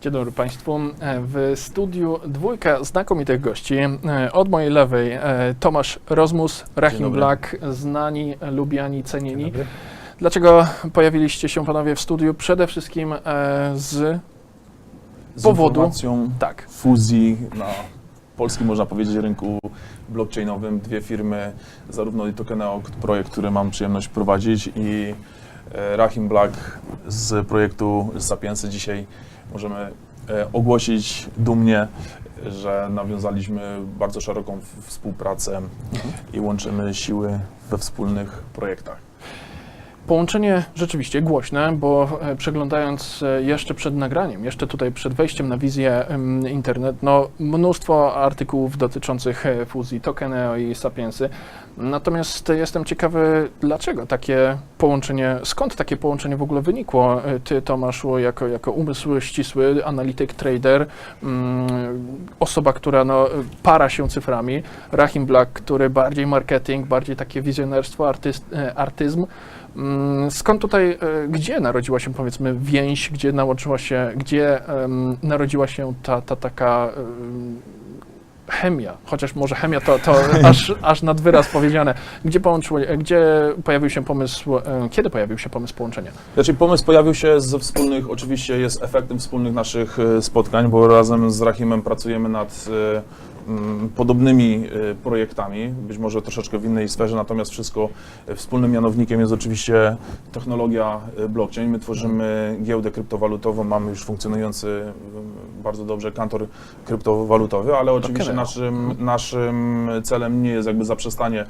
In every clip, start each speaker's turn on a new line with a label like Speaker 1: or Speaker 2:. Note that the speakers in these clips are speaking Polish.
Speaker 1: Dzień dobry Państwu. W studiu dwójka znakomitych gości. Od mojej lewej e, Tomasz Rozmus, Rahim. Black, znani, lubiani, cenieni. Dlaczego pojawiliście się Panowie w studiu? Przede wszystkim e, z...
Speaker 2: Z
Speaker 1: Powodu? Tak,
Speaker 2: fuzji na polskim, można powiedzieć, rynku blockchainowym. Dwie firmy, zarówno i Tokeneo, projekt, który mam przyjemność prowadzić i e, Rahim Black z projektu Sapiensy. Dzisiaj możemy e, ogłosić dumnie, że nawiązaliśmy bardzo szeroką współpracę i łączymy siły we wspólnych projektach.
Speaker 1: Połączenie rzeczywiście głośne, bo e, przeglądając e, jeszcze przed nagraniem, jeszcze tutaj przed wejściem na wizję internet, no mnóstwo artykułów dotyczących e, fuzji Tokeneo i Sapiensy. Natomiast jestem ciekawy, dlaczego takie połączenie, skąd takie połączenie w ogóle wynikło? Ty, Tomaszu, jako, jako umysł ścisły, analityk, trader, mm, osoba, która no, para się cyframi, Rahim Black, który bardziej marketing, bardziej takie wizjonerstwo, artyst, artyzm. Mm, Skąd tutaj, e, gdzie narodziła się powiedzmy więź, gdzie nałożyła się, gdzie narodziła się ta, ta taka em, chemia, chociaż może chemia to, to aż, aż nad wyraz powiedziane. Gdzie, połączyło, e, gdzie pojawił się pomysł, e, kiedy pojawił się pomysł połączenia?
Speaker 2: Znaczy pomysł pojawił się ze wspólnych, oczywiście jest efektem wspólnych naszych spotkań, bo razem z Rahimem pracujemy nad podobnymi e, projektami, być może troszeczkę w innej sferze, natomiast wszystko wspólnym mianownikiem jest oczywiście technologia e, blockchain. My tworzymy giełdę kryptowalutową, mamy już funkcjonujący e, bardzo dobrze kantor kryptowalutowy, ale oczywiście naszym, naszym celem nie jest jakby zaprzestanie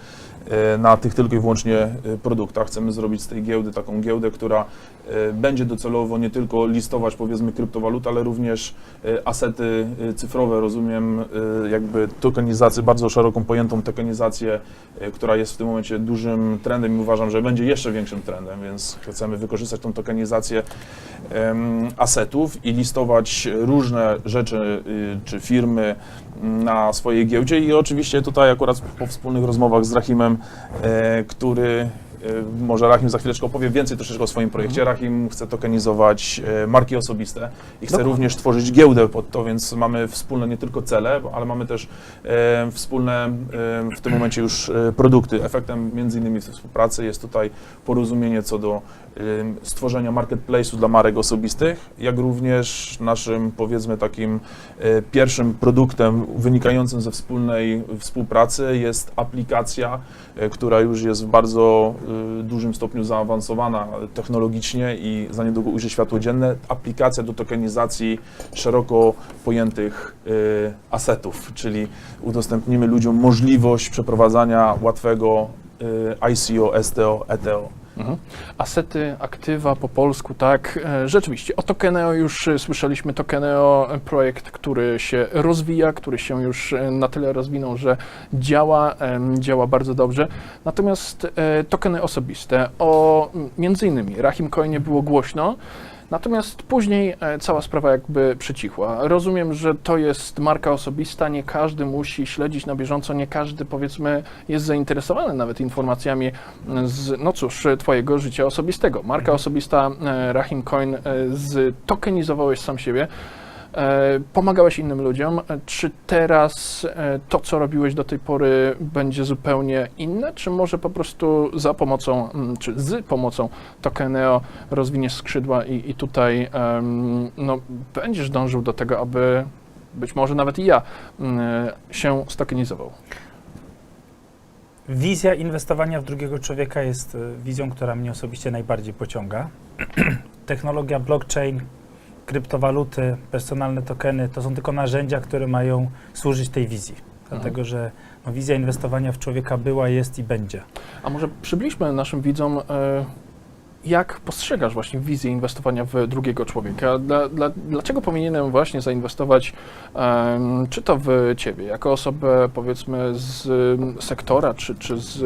Speaker 2: na tych tylko i wyłącznie e, produktach. Chcemy zrobić z tej giełdy taką giełdę, która e, będzie docelowo nie tylko listować powiedzmy kryptowaluty, ale również e, asety e, cyfrowe. Rozumiem e, jakby tokenizację, bardzo szeroką pojętą tokenizację, e, która jest w tym momencie dużym trendem i uważam, że będzie jeszcze większym trendem, więc chcemy wykorzystać tą tokenizację asetów i listować różne rzeczy y, czy firmy na swojej giełdzie i oczywiście tutaj akurat po wspólnych rozmowach z Rahimem, e, który może Rahim za chwileczkę opowie więcej troszeczkę o swoim projekcie. Rahim chce tokenizować e, marki osobiste i chce
Speaker 1: Dokładnie.
Speaker 2: również tworzyć giełdę pod to, więc mamy wspólne nie tylko cele, ale mamy też e, wspólne e, w tym momencie już e, produkty. Efektem między innymi współpracy jest tutaj porozumienie co do e, stworzenia marketplace'u dla marek osobistych, jak również naszym powiedzmy takim e, pierwszym produktem wynikającym ze wspólnej współpracy jest aplikacja, e, która już jest w bardzo e, dużym stopniu zaawansowana technologicznie i za niedługo ujrzy światło dzienne. Aplikacja do tokenizacji szeroko pojętych e, asetów, czyli udostępnimy ludziom możliwość przeprowadzania łatwego e, ICO, STO, ETO.
Speaker 1: Mhm. Asety, aktywa po polsku, tak. E, Rzeczywiście, o Tokeneo już e, słyszeliśmy. Tokeneo, e, projekt, który się rozwija, który się już na tyle rozwinął, że działa, działa bardzo dobrze. Natomiast tokeny osobiste, o między innymi Rahim Coinie było głośno, Natomiast później e, cała sprawa jakby przycichła. Rozumiem, że to jest marka osobista, nie każdy musi śledzić na bieżąco, nie każdy powiedzmy jest zainteresowany nawet informacjami z, no cóż, twojego życia osobistego. Marka osobista e, Rahim Coin, e, ztokenizowałeś sam siebie, pomagałeś innym ludziom. E, Czy teraz e, to, co robiłeś do tej pory, będzie zupełnie inne, czy może po prostu za pomocą, mm, czy z pomocą Tokeneo rozwiniesz skrzydła i, i tutaj no, będziesz dążył do tego, aby być może nawet i ja mm, się stokenizował.
Speaker 3: Wizja inwestowania w drugiego człowieka jest e, wizją, która mnie osobiście najbardziej pociąga. Technologia blockchain, kryptowaluty, personalne tokeny to są tylko narzędzia, które mają służyć tej wizji. Dlatego, że no, wizja inwestowania w człowieka była, jest i będzie.
Speaker 1: A może przybliżmy naszym widzom, e, jak postrzegasz właśnie wizję inwestowania w drugiego człowieka? Dla, dla, dlaczego powinienem właśnie zainwestować, czy to w ciebie, jako osobę powiedzmy z sektora, czy, czy z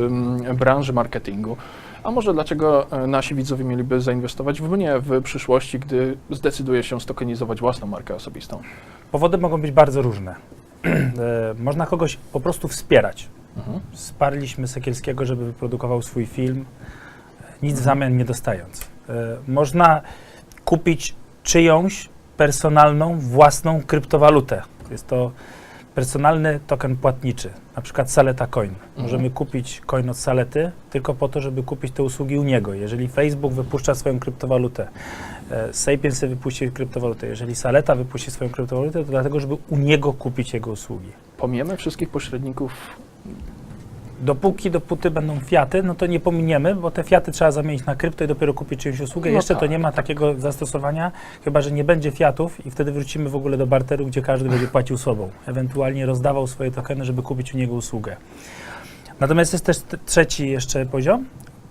Speaker 1: branży marketingu? A może dlaczego e, nasi widzowie mieliby zainwestować w mnie w przyszłości, gdy zdecyduję się stokenizować własną markę osobistą?
Speaker 3: Powody mogą być bardzo różne. E, Można kogoś po prostu wspierać.
Speaker 1: Mhm.
Speaker 3: Wsparliśmy Sekielskiego, żeby wyprodukował swój film, nic w zamian nie dostając. E, Można kupić czyjąś personalną, własną kryptowalutę. Jest to personalny token płatniczy, na przykład Saleta Coin. Możemy kupić coin od Salety tylko po to, żeby kupić te usługi u niego. Jeżeli Facebook wypuszcza swoją kryptowalutę, e, Sapiensy wypuści kryptowalutę, jeżeli Saleta wypuści swoją kryptowalutę, to dlatego, żeby u niego kupić jego usługi.
Speaker 1: Pomijamy wszystkich pośredników.
Speaker 3: Dopóki, dopóty będą fiaty, no to nie pominiemy, bo te fiaty trzeba zamienić na krypto i dopiero kupić czyjąś usługę.
Speaker 1: No
Speaker 3: Jeszcze to
Speaker 1: tak,
Speaker 3: nie ma takiego zastosowania, chyba że nie będzie fiatów i wtedy wrócimy w ogóle do barteru, gdzie każdy będzie płacił sobą. Ewentualnie rozdawał swoje tokeny, żeby kupić u niego usługę. Natomiast jest też trzeci jeszcze poziom.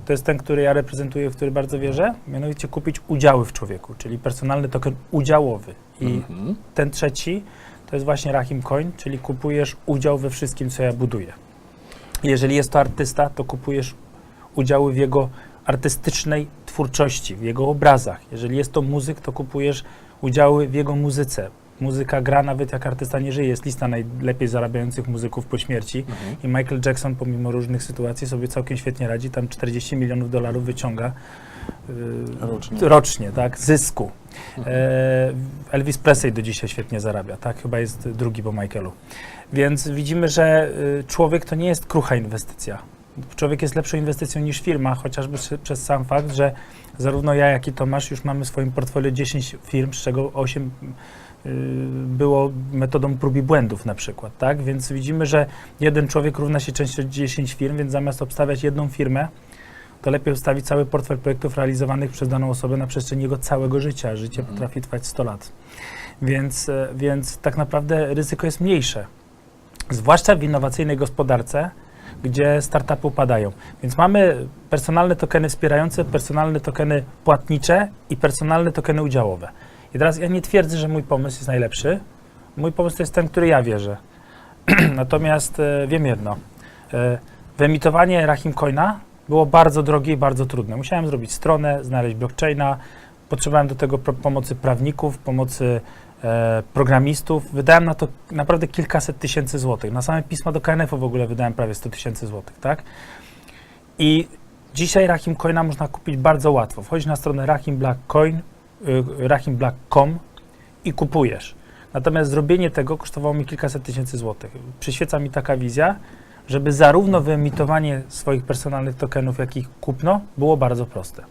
Speaker 3: To jest ten, który ja reprezentuję, w który bardzo wierzę. Mianowicie kupić udziały w człowieku, czyli personalny token udziałowy. I
Speaker 1: Mhm.
Speaker 3: ten trzeci to jest właśnie Rahim Coin, czyli kupujesz udział we wszystkim, co ja buduję. Jeżeli jest to artysta, to kupujesz udziały w jego artystycznej twórczości, w jego obrazach. Jeżeli jest to muzyk, to kupujesz udziały w jego muzyce. Muzyka gra nawet jak artysta nie żyje. Jest lista najlepiej zarabiających muzyków po śmierci.
Speaker 1: Mhm.
Speaker 3: I Michael Jackson, pomimo różnych sytuacji, sobie całkiem świetnie radzi. Tam 40 milionów dolarów wyciąga
Speaker 2: Rocznie.
Speaker 3: rocznie, tak, zysku. E, Elvis Presley do dzisiaj świetnie zarabia, tak? Chyba jest drugi po Michaelu. Więc widzimy, że y, człowiek to nie jest krucha inwestycja. Człowiek jest lepszą inwestycją niż firma, chociażby przez sam fakt, że zarówno ja, jak i Tomasz już mamy w swoim portfolio 10 firm, z czego 8 y, było metodą prób i błędów na przykład, tak? Więc widzimy, że jeden człowiek równa się częściowo 10 firm, więc zamiast obstawiać jedną firmę, to lepiej ustawić cały portfel projektów realizowanych przez daną osobę na przestrzeni jego całego życia. Życie
Speaker 1: Mhm.
Speaker 3: potrafi trwać 100 lat. Więc, e, więc tak naprawdę ryzyko jest mniejsze. Zwłaszcza w innowacyjnej gospodarce, gdzie startupy upadają. Więc mamy personalne tokeny wspierające, personalne tokeny płatnicze i personalne tokeny udziałowe. I teraz ja nie twierdzę, że mój pomysł jest najlepszy. Mój pomysł to jest ten, który ja wierzę. Natomiast e, wiem jedno. E, wyemitowanie Rahim Coina było bardzo drogie i bardzo trudne. Musiałem zrobić stronę, znaleźć blockchaina, potrzebowałem do tego pomocy prawników, pomocy e, programistów. Wydałem na to naprawdę kilkaset tysięcy złotych. Na same pisma do KNF-u w ogóle wydałem prawie 100 tysięcy złotych, tak? I dzisiaj Rahim Coina można kupić bardzo łatwo. Wchodzisz na stronę Rahim Black Coin, y, rahimblack.com i kupujesz. Natomiast zrobienie tego kosztowało mi kilkaset tysięcy złotych. Przyświeca mi taka wizja, żeby zarówno wyemitowanie swoich personalnych tokenów, jak i kupno było bardzo proste.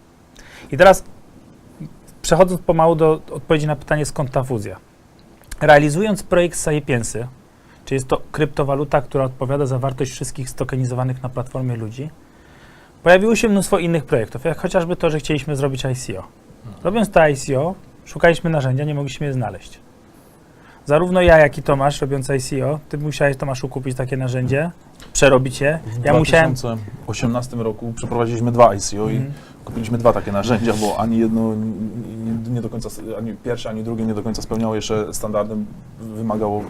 Speaker 3: I teraz przechodząc pomału do odpowiedzi na pytanie, skąd ta fuzja. Realizując projekt Sapiensy, czyli jest to kryptowaluta, która odpowiada za wartość wszystkich stokenizowanych na platformie ludzi, pojawiło się mnóstwo innych projektów, jak chociażby to, że chcieliśmy zrobić ICO. Robiąc to ICO, szukaliśmy narzędzia, nie mogliśmy je znaleźć. Zarówno ja, jak i Tomasz, robiąc ICO, ty musiałeś, Tomaszu, kupić takie narzędzie, przerobić je.
Speaker 2: W
Speaker 3: Ja musiałem...
Speaker 2: 2018 roku przeprowadziliśmy dwa ICO i
Speaker 3: Mhm.
Speaker 2: kupiliśmy dwa takie narzędzia, bo ani jedno nie, nie do końca, ani pierwsze, ani drugie nie do końca spełniało jeszcze standardy, wymagało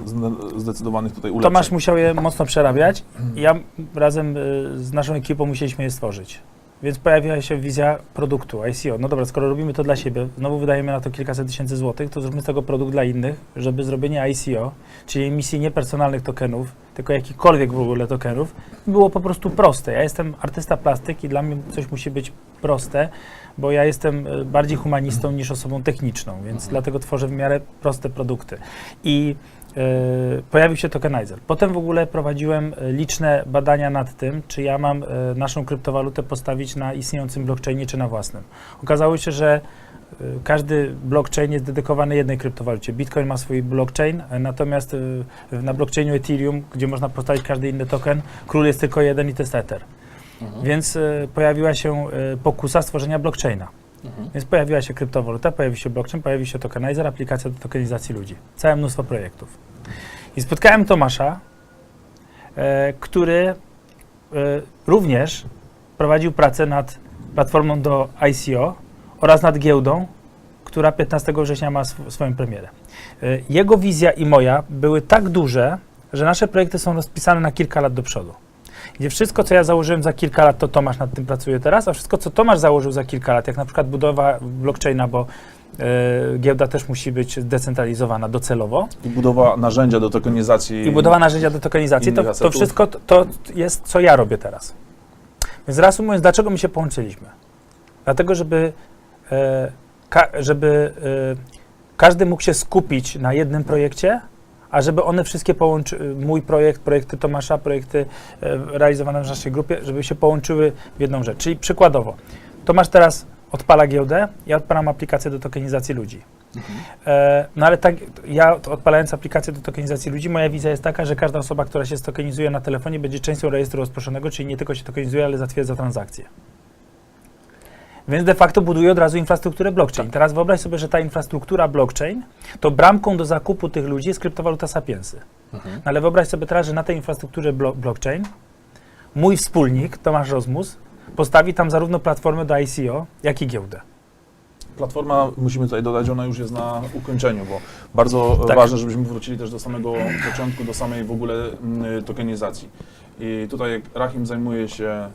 Speaker 2: zdecydowanych tutaj ulepszeń.
Speaker 3: Tomasz musiał je mocno przerabiać i ja razem y, z naszą ekipą musieliśmy je stworzyć. Więc pojawiła się wizja produktu, ICO. No dobra, skoro robimy to dla siebie, znowu wydajemy na to kilkaset tysięcy złotych, to zróbmy z tego produkt dla innych, żeby zrobienie ICO, czyli emisji niepersonalnych tokenów, tylko jakichkolwiek w ogóle tokenów, było po prostu proste. Ja jestem artysta plastyk i dla mnie coś musi być proste, bo ja jestem y, bardziej humanistą niż osobą techniczną, więc dlatego tworzę w miarę proste produkty. I pojawił się tokenizer. Potem w ogóle prowadziłem y, liczne badania nad tym, czy ja mam y, naszą kryptowalutę postawić na istniejącym blockchainie, czy na własnym. Okazało się, że każdy blockchain jest dedykowany jednej kryptowalucie. Bitcoin ma swój blockchain, natomiast na blockchainie Ethereum, gdzie można postawić każdy inny token, król jest tylko jeden i to jest Ether.
Speaker 1: Mhm.
Speaker 3: Więc pojawiła się pokusa stworzenia blockchaina.
Speaker 1: Mhm.
Speaker 3: Więc pojawiła się kryptowaluta, pojawił się blockchain, pojawił się tokenizer, aplikacja do tokenizacji ludzi. Całe mnóstwo projektów. I spotkałem Tomasza, e, który e, również prowadził pracę nad platformą do ICO oraz nad giełdą, która 15 września ma sw- swoją premierę. E, jego wizja i moja były tak duże, że nasze projekty są rozpisane na kilka lat do przodu. Gdzie wszystko, co ja założyłem za kilka lat, to Tomasz nad tym pracuje teraz, a wszystko, co Tomasz założył za kilka lat, jak na przykład budowa blockchaina, bo e, giełda też musi być zdecentralizowana docelowo
Speaker 2: I budowa narzędzia do tokenizacji.
Speaker 3: i budowa narzędzia do tokenizacji, to, to wszystko to, to jest, co ja robię teraz. Więc reasumując, dlaczego my się połączyliśmy? Dlatego, żeby, e, ka, żeby każdy mógł się skupić na jednym projekcie, a żeby one wszystkie połączy, mój projekt, projekty Tomasza, projekty e, realizowane w naszej grupie, żeby się połączyły w jedną rzecz. Czyli przykładowo, Tomasz teraz odpala giełdę, ja odpalam aplikację do tokenizacji ludzi. E, no ale tak, ja odpalając aplikację do tokenizacji ludzi, moja wizja jest taka, że każda osoba, która się stokenizuje na telefonie, będzie częścią rejestru rozproszonego, czyli nie tylko się tokenizuje, ale zatwierdza transakcje. Więc de facto buduje od razu infrastrukturę blockchain. Teraz wyobraź sobie, że ta infrastruktura blockchain to bramką do zakupu tych ludzi jest kryptowaluta Sapiensy. No ale wyobraź sobie teraz, że na tej infrastrukturze blo- blockchain mój wspólnik, Tomasz Rozmus, postawi tam zarówno platformę do ICO, jak i giełdę.
Speaker 2: Platforma, musimy tutaj dodać, ona już jest na ukończeniu, bo bardzo
Speaker 3: Tak.
Speaker 2: ważne, żebyśmy wrócili też do samego początku, do samej w ogóle mm, tokenizacji. I tutaj Rahim zajmuje się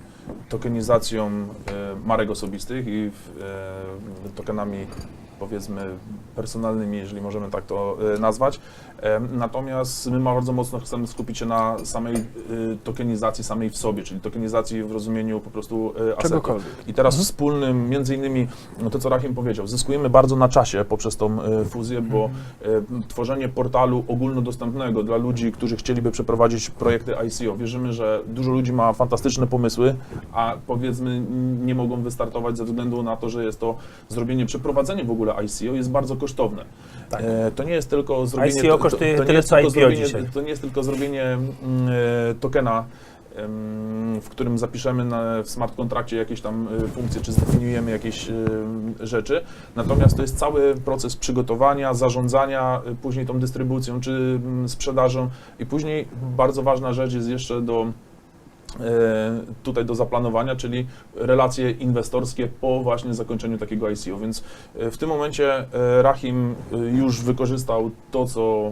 Speaker 2: tokenizacją e, marek osobistych i e, tokenami powiedzmy personalnymi, jeżeli możemy tak to e, nazwać. E, Natomiast my bardzo mocno chcemy skupić się na samej e, tokenizacji samej w sobie, czyli tokenizacji w rozumieniu po prostu asetu. I teraz wspólnym, między innymi, no to co Rahim powiedział, zyskujemy bardzo na czasie poprzez tą fuzję, bo e, m, tworzenie portalu ogólnodostępnego dla ludzi, którzy chcieliby przeprowadzić projekty ICO. Wierzymy, że dużo ludzi ma fantastyczne pomysły, a powiedzmy nie mogą wystartować ze względu na to, że jest to zrobienie, przeprowadzenie w ogóle ICO jest bardzo kosztowne.
Speaker 3: Tak.
Speaker 2: E, to nie jest tylko zrobienie...
Speaker 3: ICO kosztuje
Speaker 2: to, to nie
Speaker 3: tyle,
Speaker 2: jest
Speaker 3: co
Speaker 2: tylko
Speaker 3: IPO
Speaker 2: zrobienie,
Speaker 3: dzisiaj.
Speaker 2: To nie jest tylko zrobienie mm, e, tokena w którym zapiszemy na, w smart kontrakcie jakieś tam y, funkcje, czy zdefiniujemy jakieś rzeczy. Natomiast to jest cały proces przygotowania, zarządzania później tą dystrybucją, czy mm, sprzedażą i później bardzo ważna rzecz jest jeszcze do e, tutaj do zaplanowania, czyli relacje inwestorskie po właśnie zakończeniu takiego ICO. Więc e, w tym momencie e, Rahim e, już wykorzystał to, co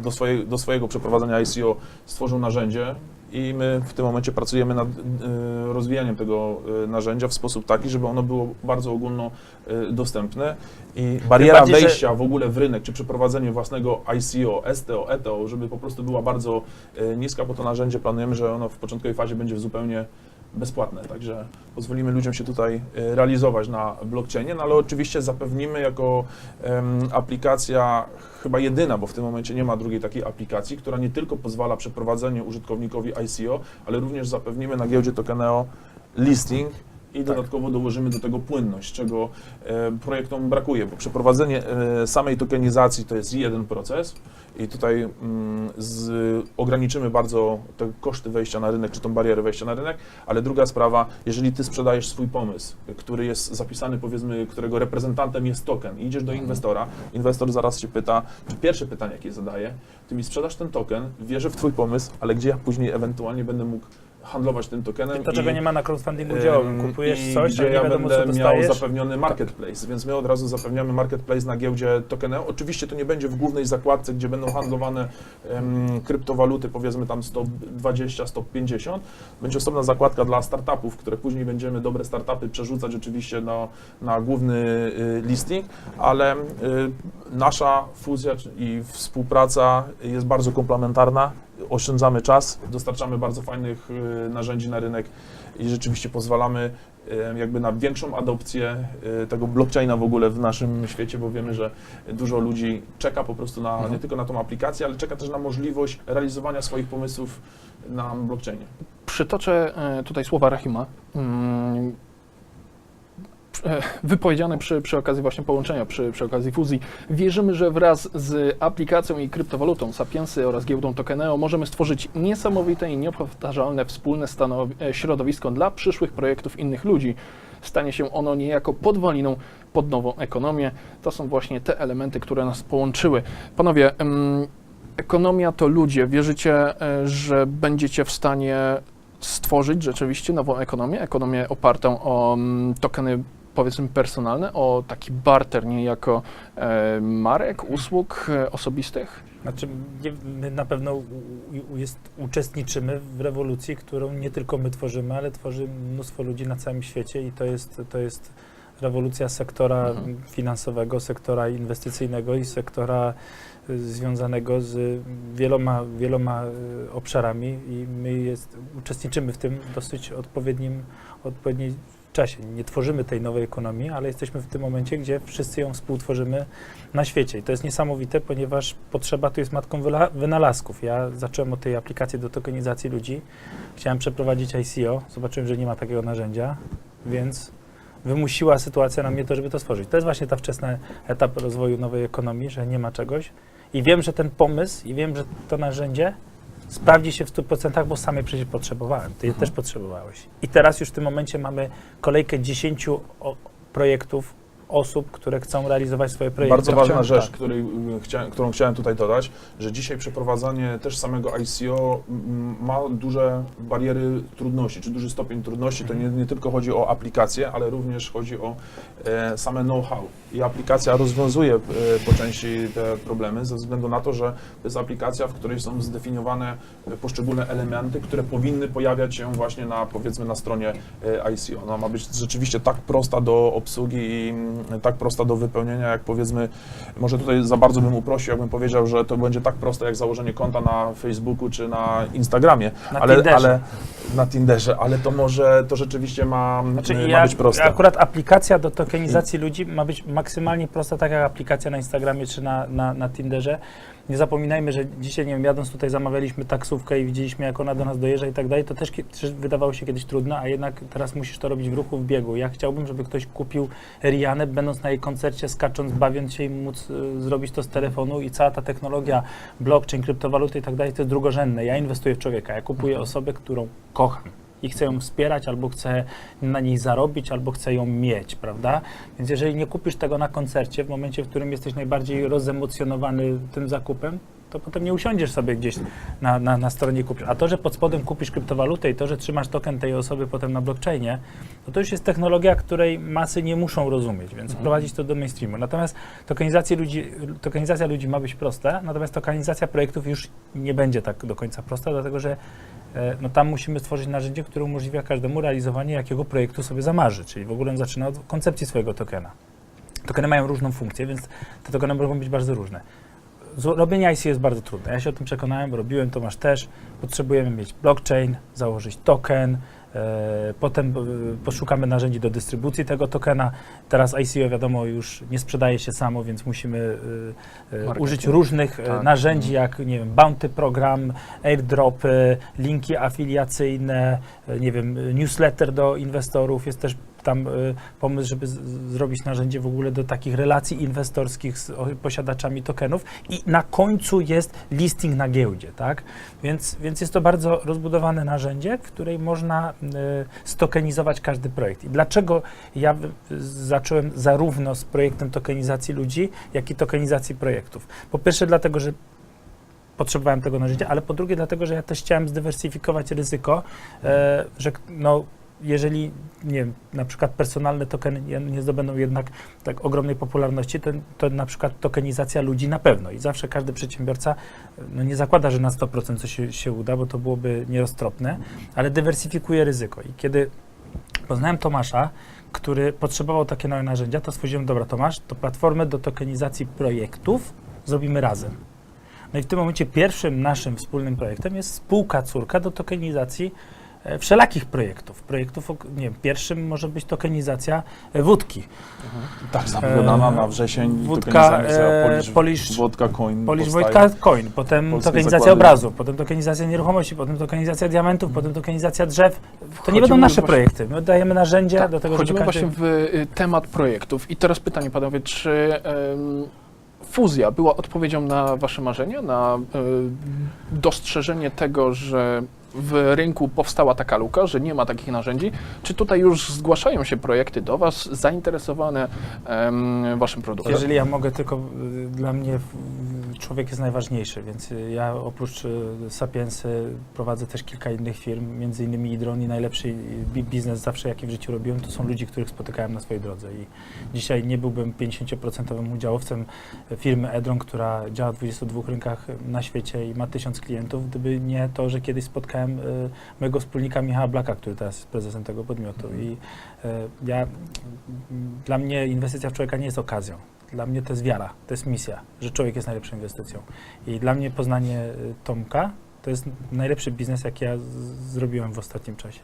Speaker 2: e, do, do swojego przeprowadzenia ICO stworzył narzędzie i my w tym momencie pracujemy nad e, rozwijaniem tego e, narzędzia w sposób taki, żeby ono było bardzo ogólnodostępne i bariera
Speaker 3: bardziej, że-
Speaker 2: wejścia w ogóle w rynek, czy przeprowadzenie własnego ICO, STO, ETO, żeby po prostu była bardzo niska, bo to narzędzie planujemy, że ono w początkowej fazie będzie zupełnie bezpłatne, także pozwolimy ludziom się tutaj e, realizować na blockchainie, no ale oczywiście zapewnimy jako aplikacja chyba jedyna, bo w tym momencie nie ma drugiej takiej aplikacji, która nie tylko pozwala przeprowadzenie użytkownikowi ICO, ale również zapewnimy na giełdzie Tokeneo listing i dodatkowo dołożymy do tego płynność, czego e, projektom brakuje, bo przeprowadzenie e, samej tokenizacji to jest jeden proces i tutaj mm, z, ograniczymy bardzo te koszty wejścia na rynek, czy tą barierę wejścia na rynek, ale druga sprawa, jeżeli ty sprzedajesz swój pomysł, który jest zapisany, powiedzmy, którego reprezentantem jest token idziesz do inwestora, inwestor zaraz się pyta, czy pierwsze pytanie, jakie zadaje, ty mi sprzedasz ten token, wierzę w twój pomysł, ale gdzie ja później ewentualnie będę mógł handlować tym tokenem
Speaker 3: To,
Speaker 2: i-
Speaker 3: czego nie ma na crowdfundingu działowym. Kupujesz
Speaker 2: i
Speaker 3: coś,
Speaker 2: gdzie
Speaker 3: nie
Speaker 2: ja
Speaker 3: wiadomo,
Speaker 2: będę
Speaker 3: co
Speaker 2: miał zapewniony marketplace, więc my od razu zapewniamy marketplace na giełdzie Tokeneo. Oczywiście to nie będzie w głównej zakładce, gdzie będą handlowane em, kryptowaluty, powiedzmy tam 120, 150. Będzie osobna zakładka dla startupów, które później będziemy dobre startupy przerzucać oczywiście na, na główny y, listing, ale y, nasza fuzja i współpraca jest bardzo komplementarna. Oszczędzamy czas, dostarczamy bardzo fajnych y, narzędzi na rynek i rzeczywiście pozwalamy e, jakby na większą adopcję e, tego blockchaina w ogóle w naszym świecie, bo wiemy, że dużo ludzi czeka po prostu na,
Speaker 1: Mhm.
Speaker 2: nie tylko na tą aplikację, ale czeka też na możliwość realizowania swoich pomysłów na blockchainie.
Speaker 1: Przytoczę tutaj słowa Rahima. E, Wypowiedziane przy, przy okazji właśnie połączenia, przy, przy okazji fuzji. Wierzymy, że wraz z aplikacją i kryptowalutą Sapiensy oraz giełdą Tokeneo możemy stworzyć niesamowite i niepowtarzalne wspólne e, środowisko dla przyszłych projektów innych ludzi. Stanie się ono niejako podwaliną pod nową ekonomię. To są właśnie te elementy, które nas połączyły. Panowie, ekonomia to ludzie. Wierzycie, e, że będziecie w stanie stworzyć rzeczywiście nową ekonomię, ekonomię opartą o mm, tokeny powiedzmy personalne, o taki barter niejako e, marek, usług e, osobistych?
Speaker 3: Znaczy, nie, my na pewno u, u, jest, uczestniczymy w rewolucji, którą nie tylko my tworzymy, ale tworzy mnóstwo ludzi na całym świecie i to jest, to jest rewolucja sektora
Speaker 1: Mhm.
Speaker 3: finansowego, sektora inwestycyjnego i sektora y, związanego z wieloma, wieloma y, obszarami i my jest, uczestniczymy w tym dosyć odpowiednim, odpowiedniej czasie. Nie tworzymy tej nowej ekonomii, ale jesteśmy w tym momencie, gdzie wszyscy ją współtworzymy na świecie. I to jest niesamowite, ponieważ potrzeba tu jest matką wynalazków. Ja zacząłem od tej aplikacji do tokenizacji ludzi. Chciałem przeprowadzić ICO, zobaczyłem, że nie ma takiego narzędzia, więc wymusiła sytuacja na mnie to, żeby to stworzyć. To jest właśnie ta wczesny etap rozwoju nowej ekonomii, że nie ma czegoś. I wiem, że ten pomysł i wiem, że to narzędzie sprawdzi się w 100%, bo sam je przecież potrzebowałem. Ty je też potrzebowałeś. I teraz już w tym momencie mamy kolejkę 10 o, projektów, osób, które chcą realizować swoje projekty.
Speaker 2: Bardzo ważna rzecz,
Speaker 1: tak.
Speaker 2: której, y, chcia, którą chciałem tutaj dodać, że dzisiaj przeprowadzanie też samego ICO ma duże bariery trudności, czy duży stopień trudności. To nie, nie tylko chodzi o aplikację, ale również chodzi o e, same know-how. I aplikacja rozwiązuje e, po części te problemy ze względu na to, że to jest aplikacja, w której są zdefiniowane e, poszczególne elementy, które powinny pojawiać się właśnie na, powiedzmy, na stronie e, ICO. Ona ma być rzeczywiście tak prosta do obsługi i tak prosta do wypełnienia, jak powiedzmy, może tutaj za bardzo bym uprościł, jakbym powiedział, że to będzie tak proste jak założenie konta na Facebooku czy na Instagramie,
Speaker 3: Na
Speaker 2: ale,
Speaker 3: Tinderze.
Speaker 2: ale na Tinderze, ale to może, to rzeczywiście ma,
Speaker 3: Znaczy,
Speaker 2: ma
Speaker 3: ja,
Speaker 2: być proste.
Speaker 3: Akurat aplikacja do tokenizacji ludzi ma być maksymalnie prosta, tak jak aplikacja na Instagramie czy na, na, na Tinderze. Nie zapominajmy, że dzisiaj, nie wiem, jadąc tutaj zamawialiśmy taksówkę i widzieliśmy, jak ona do nas dojeżdża i tak dalej. To też wydawało się kiedyś trudne, a jednak teraz musisz to robić w ruchu, w biegu. Ja chciałbym, żeby ktoś kupił Rianę, będąc na jej koncercie, skacząc, bawiąc się i móc y, zrobić to z telefonu i cała ta technologia, blockchain, kryptowaluty i tak dalej, to jest drugorzędne. Ja inwestuję w człowieka, ja kupuję osobę, którą kocham i chcę ją wspierać, albo chcę na niej zarobić, albo chcę ją mieć, prawda? Więc jeżeli nie kupisz tego na koncercie, w momencie, w którym jesteś najbardziej rozemocjonowany tym zakupem, to potem nie usiądziesz sobie gdzieś na, na, na stronie kupisz. A to, że pod spodem kupisz kryptowalutę i to, że trzymasz token tej osoby potem na blockchainie, no to już jest technologia, której masy nie muszą rozumieć, więc wprowadzić to do mainstreamu. Natomiast tokenizacja ludzi, tokenizacja ludzi ma być prosta, natomiast tokenizacja projektów już nie będzie tak do końca prosta, dlatego że no tam musimy stworzyć narzędzie, które umożliwia każdemu realizowanie jakiego projektu sobie zamarzy, czyli w ogóle on zaczyna od koncepcji swojego tokena. Tokeny mają różną funkcję, więc te tokeny mogą być bardzo różne. Robienie IC jest bardzo trudne. Ja się o tym przekonałem, robiłem, Tomasz też. Potrzebujemy mieć blockchain, założyć token, e, potem e, poszukamy narzędzi do dystrybucji tego tokena. Teraz ICO wiadomo już nie sprzedaje się samo, więc musimy e, e,
Speaker 1: Marketing.
Speaker 3: użyć różnych e,
Speaker 1: Tak.
Speaker 3: narzędzi, jak nie wiem, bounty program, airdropy, linki afiliacyjne, e, nie wiem, e, newsletter do inwestorów. Jest też tam e, pomysł, żeby zrobić narzędzie w ogóle do takich relacji inwestorskich z posiadaczami tokenów i na końcu jest listing na giełdzie, tak? Więc, więc jest to bardzo rozbudowane narzędzie, w której można e, stokenizować każdy projekt. I dlaczego ja zacząłem zarówno z projektem tokenizacji ludzi, jak i tokenizacji projektów? Po pierwsze dlatego, że potrzebowałem tego narzędzia, ale po drugie dlatego, że ja też chciałem zdywersyfikować ryzyko, e, że no, jeżeli, nie wiem, na przykład personalne tokeny nie, zdobędą jednak tak ogromnej popularności, to, to na przykład tokenizacja ludzi na pewno. I zawsze każdy przedsiębiorca no, nie zakłada, że na 100% coś się, się uda, bo to byłoby nieroztropne, ale dywersyfikuje ryzyko. I kiedy poznałem Tomasza, który potrzebował takie nowe narzędzia, to stwierdziłem, dobra Tomasz, to platformę do tokenizacji projektów zrobimy razem. No i w tym momencie pierwszym naszym wspólnym projektem jest spółka córka do tokenizacji wszelakich projektów. Projektów, nie wiem, pierwszym może być tokenizacja e, wódki.
Speaker 2: Tak, zapowiadana
Speaker 3: E,
Speaker 2: na wrzesień.
Speaker 3: wódka,
Speaker 2: tokenizacja
Speaker 3: e,
Speaker 2: Polish,
Speaker 3: Polish-
Speaker 2: Wodka Coin
Speaker 3: Polish Coin, potem
Speaker 2: Polskie
Speaker 3: tokenizacja
Speaker 2: zakłady.
Speaker 3: obrazu, potem tokenizacja nieruchomości, potem tokenizacja diamentów, potem tokenizacja drzew. To nie będą nasze
Speaker 1: właśnie-
Speaker 3: projekty. My dajemy narzędzia
Speaker 1: Tak,
Speaker 3: do tego, żeby każdy...
Speaker 1: właśnie w y, temat projektów. I teraz pytanie, panowie, czy fuzja była odpowiedzią na wasze marzenia, na y, dostrzeżenie tego, że w rynku powstała taka luka, że nie ma takich narzędzi? Czy tutaj już zgłaszają się projekty do was zainteresowane waszym produktem?
Speaker 3: Jeżeli ja mogę, tylko y, dla mnie człowiek jest najważniejszy, więc y, ja oprócz y, Sapiensy prowadzę też kilka innych firm, między innymi Idron i najlepszy bi- biznes zawsze, jaki w życiu robiłem, to są ludzie, których spotykałem na swojej drodze i dzisiaj nie byłbym 50% udziałowcem firmy Edron, która działa w 22 rynkach na świecie i ma tysiąc klientów, gdyby nie to, że kiedyś spotkałem y, mojego wspólnika Michała Blaka, który teraz jest prezesem tego podmiotu i y, ja, dla mnie inwestycja w człowieka nie jest okazją. Dla mnie to jest wiara, to jest misja, że człowiek jest najlepszą inwestycją. I dla mnie poznanie y, Tomka to jest najlepszy biznes, jaki ja zrobiłem w ostatnim czasie.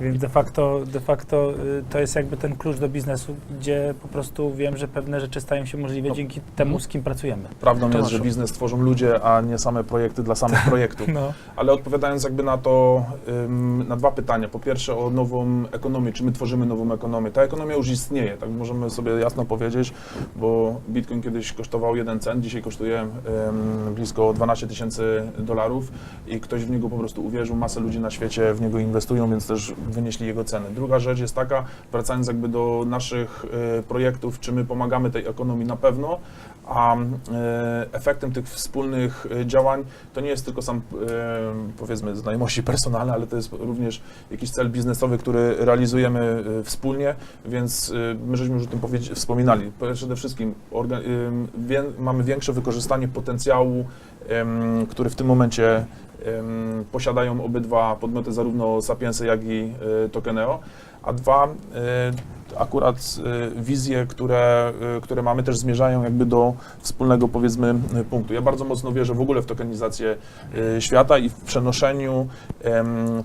Speaker 3: Więc de facto, de facto y, to jest jakby ten klucz do biznesu, gdzie po prostu wiem, że pewne rzeczy stają się możliwe
Speaker 2: No.
Speaker 3: dzięki temu, z kim pracujemy.
Speaker 2: Prawdą jest, że biznes tworzą ludzie, a nie same projekty dla samych projektów.
Speaker 3: No.
Speaker 2: Ale odpowiadając jakby na to, na dwa pytania. Po pierwsze o nową ekonomię, czy my tworzymy nową ekonomię. Ta ekonomia już istnieje, tak możemy sobie jasno powiedzieć, bo Bitcoin kiedyś kosztował 1 cent, dzisiaj kosztuje blisko 12 tysięcy dolarów i ktoś w niego po prostu uwierzył, masę ludzi na świecie w niego inwestują, więc też wynieśli jego ceny. Druga rzecz jest taka, wracając jakby do naszych y, projektów, czy my pomagamy tej ekonomii na pewno, a y, efektem tych wspólnych y, działań to nie jest tylko sam, powiedzmy, znajomości personalne, ale to jest również jakiś cel biznesowy, który realizujemy wspólnie, więc my żeśmy już o tym wspominali. Przede wszystkim mamy większe wykorzystanie potencjału, który w tym momencie posiadają obydwa podmioty, zarówno Sapiensy, jak i y, Tokeneo, a dwa, y, akurat y, wizje, które, które mamy też zmierzają jakby do wspólnego powiedzmy punktu. Ja bardzo mocno wierzę w ogóle w tokenizację świata i w przenoszeniu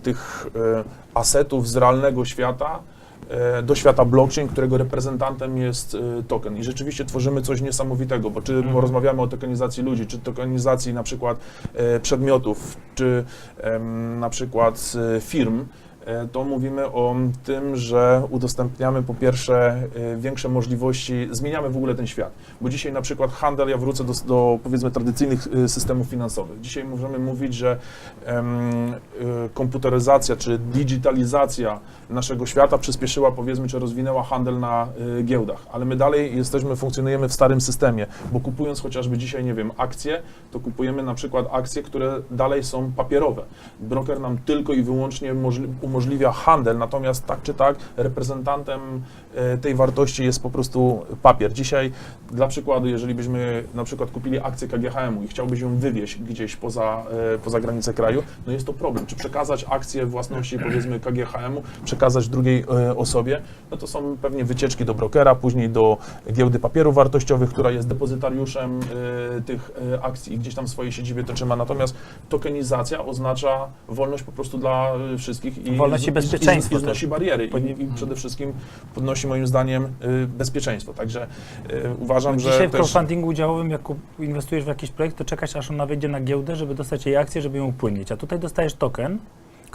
Speaker 2: tych asetów z realnego świata e, do świata blockchain, którego reprezentantem jest e, token. I rzeczywiście tworzymy coś niesamowitego, bo czy
Speaker 3: Mhm.
Speaker 2: rozmawiamy o tokenizacji ludzi, czy tokenizacji na przykład e, przedmiotów, czy na przykład e, firm, e, to mówimy o tym, że udostępniamy po pierwsze e, większe możliwości, zmieniamy w ogóle ten świat. Bo dzisiaj na przykład handel, ja wrócę do, do powiedzmy tradycyjnych e, systemów finansowych. Dzisiaj możemy mówić, że y, komputeryzacja czy digitalizacja naszego świata przyspieszyła, powiedzmy, czy rozwinęła handel na giełdach, ale my dalej jesteśmy, funkcjonujemy w starym systemie, bo kupując chociażby dzisiaj, nie wiem, akcje, to kupujemy na przykład akcje, które dalej są papierowe. Broker nam tylko i wyłącznie możli- umożliwia handel, natomiast tak czy tak reprezentantem y, tej wartości jest po prostu papier. Dzisiaj, dla przykładu, jeżeli byśmy na przykład kupili akcję KGHM-u i chciałbyś ją wywieźć gdzieś poza, e, poza granicę kraju, no jest to problem. Czy przekazać akcję własności powiedzmy KGHM-u, przekazać drugiej e, osobie, no to są pewnie wycieczki do brokera, później do giełdy papierów wartościowych, która jest depozytariuszem e, tych e, akcji i gdzieś tam w swojej siedzibie to trzyma. Natomiast tokenizacja oznacza wolność po prostu dla e, wszystkich i,
Speaker 3: Wolność i bezpieczeństwo
Speaker 2: i, i znosi bariery i, i przede wszystkim podnosi moim zdaniem e, bezpieczeństwo. Także e, uważam, że
Speaker 3: Dzisiaj w
Speaker 2: też...
Speaker 3: crowdfundingu udziałowym, jak inwestujesz w jakiś projekt, to czekasz, aż on wejdzie na giełdę, żeby dostać jej akcję, żeby ją upłynnić. A tutaj dostajesz token,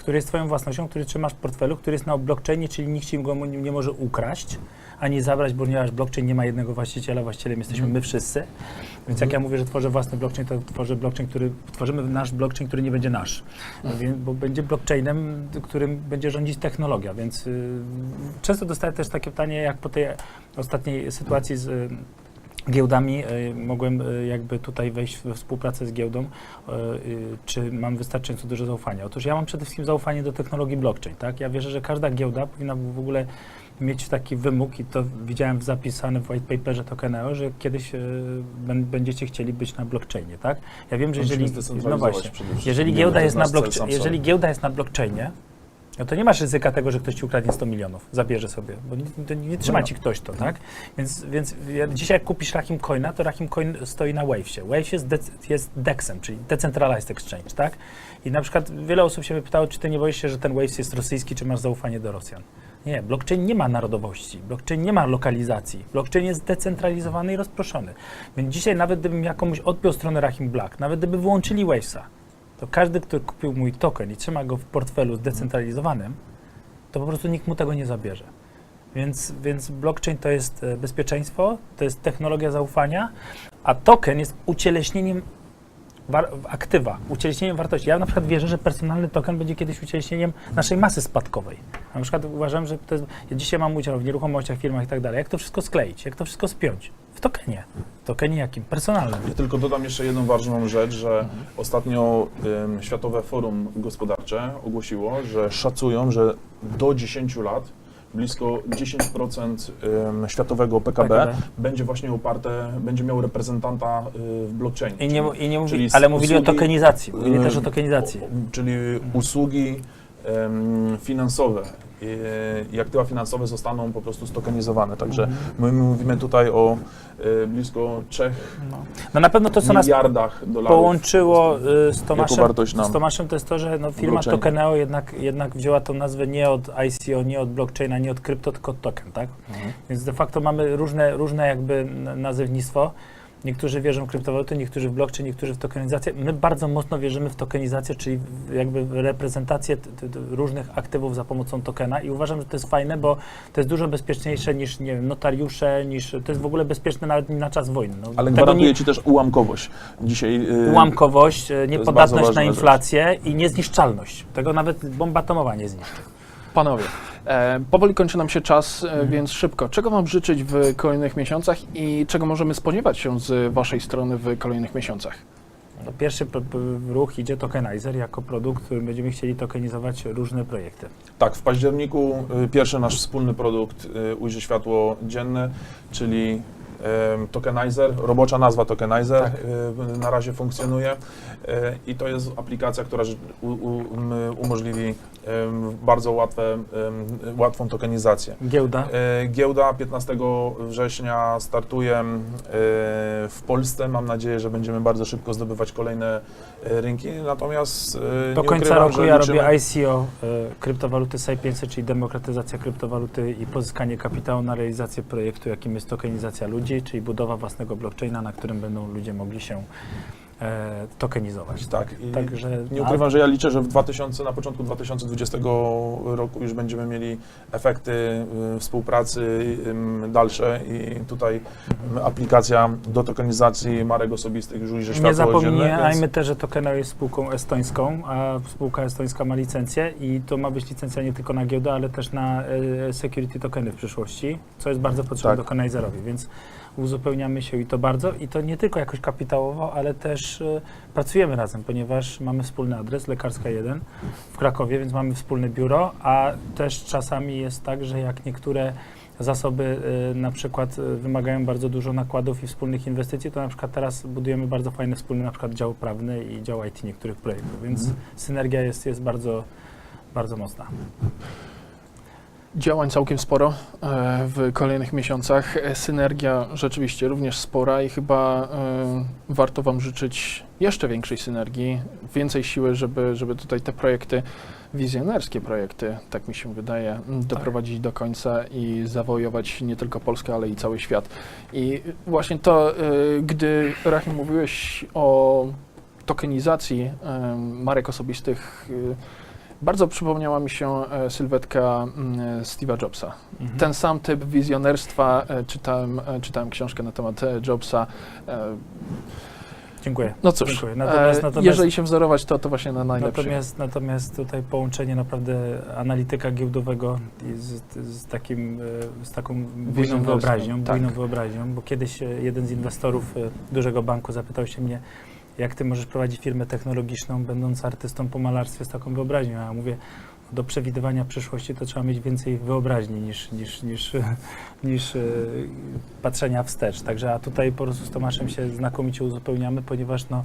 Speaker 3: który jest twoją własnością, który trzymasz w portfelu, który jest na blockchainie, czyli nikt ci go nie może ukraść, ani zabrać, ponieważ blockchain nie ma jednego właściciela, właścicielem jesteśmy my wszyscy. Więc jak ja mówię, że tworzę własny blockchain, to tworzę blockchain, który, tworzymy nasz blockchain, który nie będzie nasz, więc- bo będzie blockchainem, którym będzie rządzić technologia, więc y, często dostaję też takie pytanie, jak po tej ostatniej sytuacji z y, giełdami y, mogłem y, jakby tutaj wejść we współpracę z giełdą, y, czy mam wystarczająco dużo zaufania. Otóż ja mam przede wszystkim zaufanie do technologii blockchain, tak? Ja wierzę, że każda giełda powinna w ogóle mieć taki wymóg i to widziałem zapisane w white paperze Tokeneo, że kiedyś będziecie chcieli być na blockchainie, tak? Ja wiem, że jeżeli no właśnie, jeżeli giełda jest na
Speaker 2: nasz cel
Speaker 3: blockchain,
Speaker 2: sam
Speaker 3: jeżeli giełda jest na blockchainie, no to nie masz ryzyka tego, że ktoś ci ukradnie 100 milionów, zabierze sobie, bo nie, to nie trzyma
Speaker 2: No.
Speaker 3: ci ktoś to, tak? Więc, więc ja- dzisiaj jak kupisz Rahim Coina, to Rahim Coin stoi na Wavesie. Wave jest, dec- jest DEXem, czyli Decentralized Exchange, tak? I na przykład wiele osób się pytało, czy ty nie boisz się, że ten Waves jest rosyjski, czy masz zaufanie do Rosjan? Nie, blockchain nie ma narodowości, blockchain nie ma lokalizacji, blockchain jest zdecentralizowany i rozproszony. Więc dzisiaj nawet gdybym ja komuś odpiął stronę Rahim Black, nawet gdyby wyłączyli Wavesa, to każdy, kto kupił mój token i trzyma go w portfelu zdecentralizowanym, to po prostu nikt mu tego nie zabierze. Więc, więc blockchain to jest e, bezpieczeństwo, to jest technologia zaufania, a token jest ucieleśnieniem aktywa, ucieleśnieniem wartości. Ja na przykład wierzę, że personalny token będzie kiedyś ucieleśnieniem naszej masy spadkowej. Na przykład uważam, że to jest, ja dzisiaj mam udział w nieruchomościach, firmach i tak dalej. Jak to wszystko skleić? Jak to wszystko spiąć? W tokenie. W tokenie jakim? Personalnym.
Speaker 2: Ja tylko dodam jeszcze jedną ważną rzecz, że ostatnio ym, Światowe Forum Gospodarcze ogłosiło, że szacują, że do 10 lat blisko 10% ym, światowego PKB,
Speaker 3: PKB.
Speaker 2: będzie właśnie oparte, będzie miał reprezentanta y, w blockchainie.
Speaker 3: I nie,
Speaker 2: czyli-
Speaker 3: i nie mówi,
Speaker 2: czyli
Speaker 3: ale mówili o
Speaker 2: usługi,
Speaker 3: tokenizacji. Mówili też o tokenizacji.
Speaker 2: o- Czyli usługi finansowe i, aktywa finansowe zostaną po prostu stokenizowane. Także
Speaker 3: Mhm.
Speaker 2: my mówimy tutaj o e, blisko 3
Speaker 3: No. no na pewno to, co nas
Speaker 2: miliardach dolarów.
Speaker 3: połączyło y, z Tomaszem, z Tomaszem to jest to, że no, firma
Speaker 2: Blockchain.
Speaker 3: Tokeneo jednak, jednak wzięła tą nazwę nie od ICO, nie od blockchaina, nie od krypto, tylko od token, tak?
Speaker 2: Mhm.
Speaker 3: Więc de facto mamy różne, różne jakby nazewnictwo. Niektórzy wierzą w kryptowaluty, niektórzy w blockchain, niektórzy w tokenizację. My bardzo mocno wierzymy w tokenizację, czyli jakby w reprezentację różnych aktywów za pomocą tokena i uważam, że to jest fajne, bo to jest dużo bezpieczniejsze niż, nie wiem, notariusze, niż, to jest w ogóle bezpieczne nawet na czas wojny. No,
Speaker 2: Ale gwarantuje
Speaker 3: nie-
Speaker 2: Ci też ułamkowość. Dzisiaj e,
Speaker 3: ułamkowość,
Speaker 2: bardzo
Speaker 3: niepodatność na
Speaker 2: rzecz.
Speaker 3: inflację i niezniszczalność. Tego nawet bomba atomowa nie zniszczy.
Speaker 1: Panowie, e, powoli kończy nam się czas, e,
Speaker 3: Mhm.
Speaker 1: więc szybko. Czego Wam życzyć w kolejnych miesiącach i czego możemy spodziewać się z Waszej strony w kolejnych miesiącach?
Speaker 3: No, pierwszy p- p- ruch idzie tokenizer jako produkt, którym będziemy chcieli tokenizować różne projekty.
Speaker 2: Tak, w październiku y, pierwszy nasz wspólny produkt y, ujrzy światło dzienne, czyli Tokenizer, robocza nazwa Tokenizer
Speaker 1: Tak.
Speaker 2: na razie funkcjonuje i to jest aplikacja, która umożliwi bardzo łatwe, łatwą tokenizację.
Speaker 3: Giełda.
Speaker 2: E, Giełda 15 września startuje w Polsce. Mam nadzieję, że będziemy bardzo szybko zdobywać kolejne e, rynki. Natomiast e,
Speaker 3: Do końca
Speaker 2: ukrywam,
Speaker 3: roku ja
Speaker 2: liczymy-
Speaker 3: robię ICO kryptowaluty SAI 500, czyli demokratyzacja kryptowaluty i pozyskanie kapitału na realizację projektu, jakim jest tokenizacja ludzi, czyli budowa własnego blockchaina, na którym będą ludzie mogli się e, tokenizować.
Speaker 2: Tak, i
Speaker 3: Także
Speaker 2: nie ukrywam, że ja liczę, że w 2000, na początku 2020 roku już będziemy mieli efekty y, współpracy dalsze i tutaj aplikacja do tokenizacji marek osobistych już ujrzy
Speaker 3: Nie
Speaker 2: światło dzienne.
Speaker 3: zapominajmy
Speaker 2: więc-
Speaker 3: też, że Tokeneo jest spółką estońską, a spółka estońska ma licencję i to ma być licencja nie tylko na giełdę, ale też na e, security tokeny w przyszłości, co jest bardzo potrzebne
Speaker 2: Tak.
Speaker 3: tokenizerowi, więc uzupełniamy się i to bardzo i to nie tylko jakoś kapitałowo, ale też e, pracujemy razem, ponieważ mamy wspólny adres, Lekarska 1 w Krakowie, więc mamy wspólne biuro, a też czasami jest tak, że jak niektóre zasoby y, na przykład y, wymagają bardzo dużo nakładów i wspólnych inwestycji, to na przykład teraz budujemy bardzo fajny wspólny na przykład dział prawny i dział IT niektórych projektów, więc
Speaker 2: Mhm.
Speaker 3: synergia jest, jest bardzo, bardzo mocna.
Speaker 1: Działań całkiem sporo e, w kolejnych miesiącach. Synergia rzeczywiście również spora i chyba e, warto Wam życzyć jeszcze większej synergii, więcej siły, żeby, żeby tutaj te projekty, wizjonerskie projekty, tak mi się wydaje, doprowadzić do końca i zawojować nie tylko Polskę, ale i cały świat. I właśnie to, e, gdy Rahim mówiłeś o tokenizacji marek osobistych, bardzo przypomniała mi się e, sylwetka mm, Steve'a Jobsa.
Speaker 3: Mhm.
Speaker 1: Ten sam typ wizjonerstwa, e, czytałem, e, czytałem książkę na temat e, Jobsa. E,
Speaker 3: Dziękuję.
Speaker 1: No cóż,
Speaker 3: Dziękuję. Natomiast,
Speaker 1: e,
Speaker 3: natomiast,
Speaker 1: jeżeli się wzorować, to to właśnie na najlepszych.
Speaker 3: natomiast, natomiast tutaj połączenie naprawdę analityka giełdowego z, z, takim, e, z taką bujną wyobraźnią,
Speaker 1: tak.
Speaker 3: bujną wyobraźnią, bo kiedyś e, jeden z inwestorów e, dużego banku zapytał się mnie, jak ty możesz prowadzić firmę technologiczną, będąc artystą po malarstwie z taką wyobraźnią? A ja mówię, do przewidywania przyszłości to trzeba mieć więcej wyobraźni niż, niż, niż, niż e, patrzenia wstecz. Także a tutaj po prostu z Tomaszem się znakomicie uzupełniamy, ponieważ no,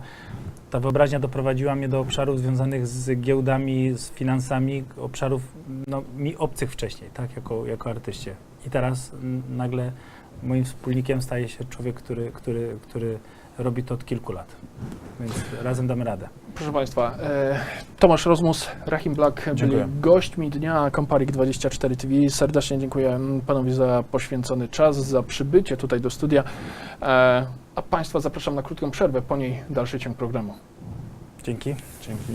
Speaker 3: ta wyobraźnia doprowadziła mnie do obszarów związanych z giełdami, z finansami, obszarów no, mi obcych wcześniej, tak, jako, jako artyście. I teraz nagle moim wspólnikiem staje się człowiek, który, który, który robi to od kilku lat. Więc razem damy radę.
Speaker 1: Proszę Państwa, e, Tomasz Rozmus, Rahim Black byli
Speaker 2: Dziękuję.
Speaker 1: gośćmi dnia Comparik24 TV. Serdecznie dziękuję Panowi za poświęcony czas, za przybycie tutaj do studia. E, a Państwa zapraszam na krótką przerwę, po niej dalszy ciąg programu.
Speaker 3: Dzięki.
Speaker 2: Dzięki.